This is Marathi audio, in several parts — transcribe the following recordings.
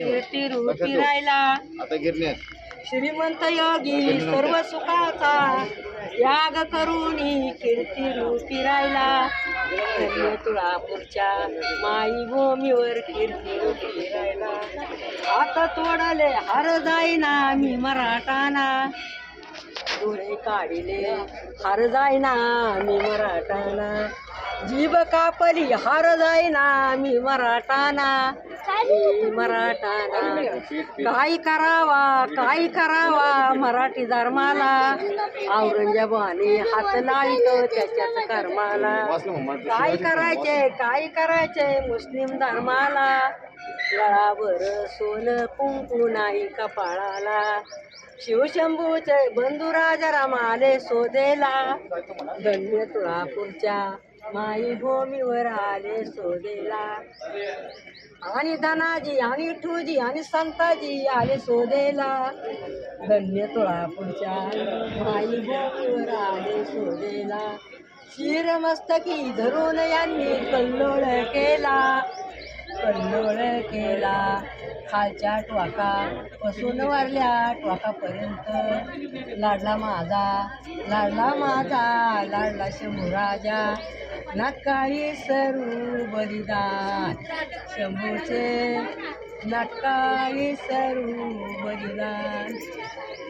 तिरू फिरायला. श्रीमंत योगी सर्व सुखाचा. याग करून कीर्ती फिरायला. धन्य तुळापूरच्या माई भूमीवर कीर्ती फिरायला. आता तोडले हार जाईना मी मराठाना. डोळे काढिले हार जाईना मी मराठाना. जीभ कापली हार जाईना मी मराठाना. मी मराठाना. काय करावा काय करावा मराठी धर्माला. औरंगजेबाने हात लावित त्याच्याच कर्माला. काय करायचे काय करायचे मुस्लिम धर्माला? गळावर सोनं कुंकू नाही कपाळाला. शिवशंभूचे बंधुराज रामाले शोधेला धन्य तुळापूरच्या माई भूमीवर आले सोदेला आणि धनाजी आणि ठूजी आणि संताजी आले सोदेला धन्य तुळापूरच्या माई भूमीवर आले सोदेला शिरमस्तकी धरून यांनी कल्लोळ केला. कल्लोळ केला. खालच्या ट्वाका पसून वारल्या. ट्वाकापर्यंत लाडला माझा. लाडला माझा. लाडला शंभू राजा नकाळी सरू बलिदान. शंभूचे नकाळी सरू बलिदान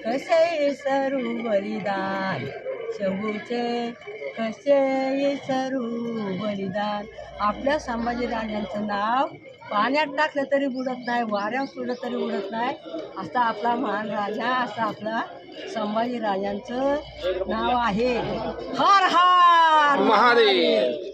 कसे सरू बलिदान? शंभूचे कसे सरू बलिदान? आपल्या संभाजीराजांचं नाव पाण्यात टाकलं तरी बुडत नाही वाऱ्यावर सोडलं तरी उडत नाही. असा आपला महान राजा असा आपला संभाजीराजांचं नाव आहे. हर हर महादेव!